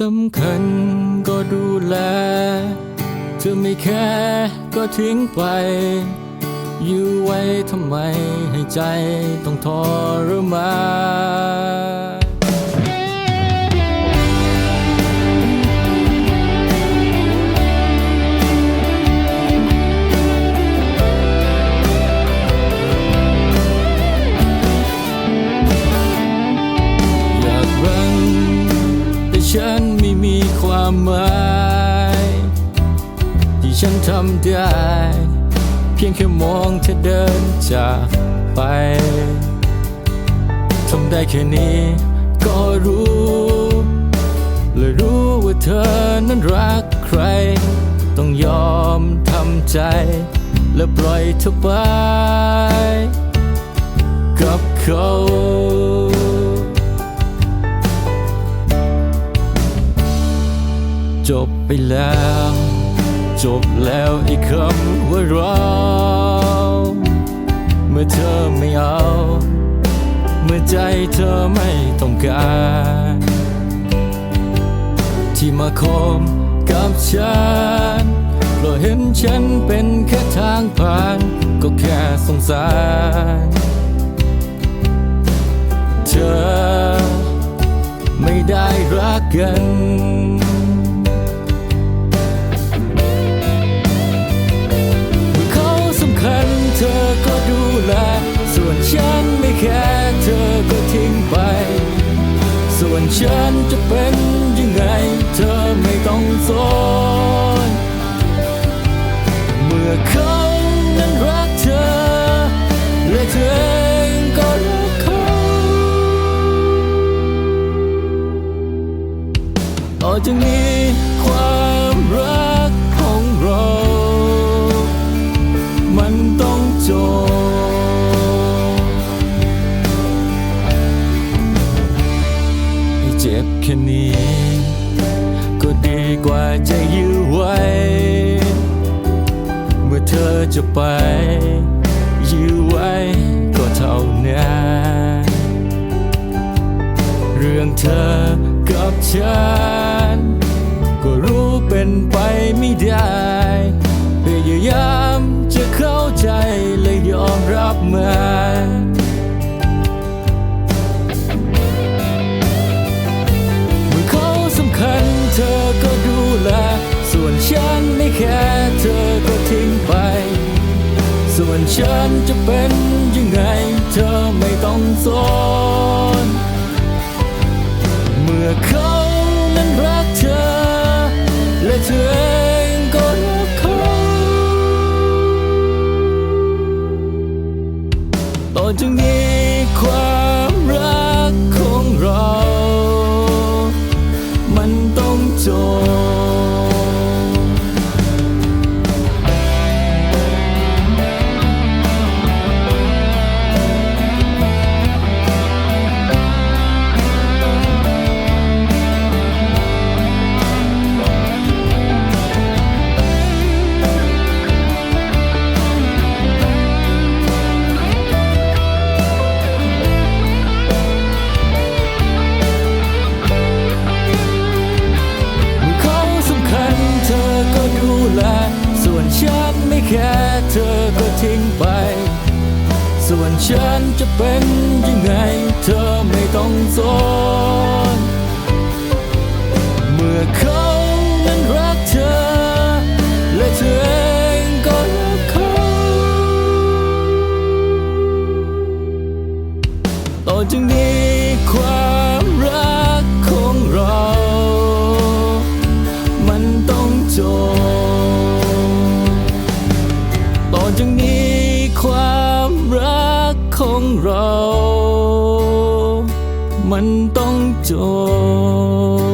สำคัญก็ดูแล เธอไม่แค่ก็ทิ้งไป อยู่ไว้ทำไมให้ใจต้องทรมาน มหม ที่ฉันทำได้ เพียงแค่มองเธอเดินจากไป ทำได้แค่นี้ก็รู้ และรู้ว่าเธอนั้นรักใคร ต้องยอมทำใจ และปล่อยเธอไป กับเขา จบไปแล้ว จบแล้วไอ้คำว่าเราเมื่อเธอไม่เอา เมื่อใจเธอไม่ต้องการ ที่มาคมกับฉันเพราะเห็นฉันเป็นแค่ทางผ่าน ก็แค่สงสารเธอไม่ได้รักกัน ค่เธอก็ทิ้งไป ส่วนฉันจะเป็นยังไง เธอไม่ต้องสนเมื่อเขานั้นรักเธอ และเธอเองก็รักเขาต่อจากนี้ เจ็บแค่นี้ ก็ดีกว่าจะยื้อไว้ เมื่อเธอจะไป ยื้อไว้ก็เท่านั้นเรื่องเธอกับฉัน ก็รู้เป็นไปไม่ได้พยายามจะเข้าใจและยอมรับมัน วนฉันไม่แค่เธอก็ทิ้งไป ส่วนฉันจะเป็นยังไงเธอไม่ต้องสน แล ส่วนฉันไม่แค่เธอก็ทิ้งไป ส่วนฉันจะเป็นยังไง เธอไม่ต้องสน ของเรา มันต้องจบ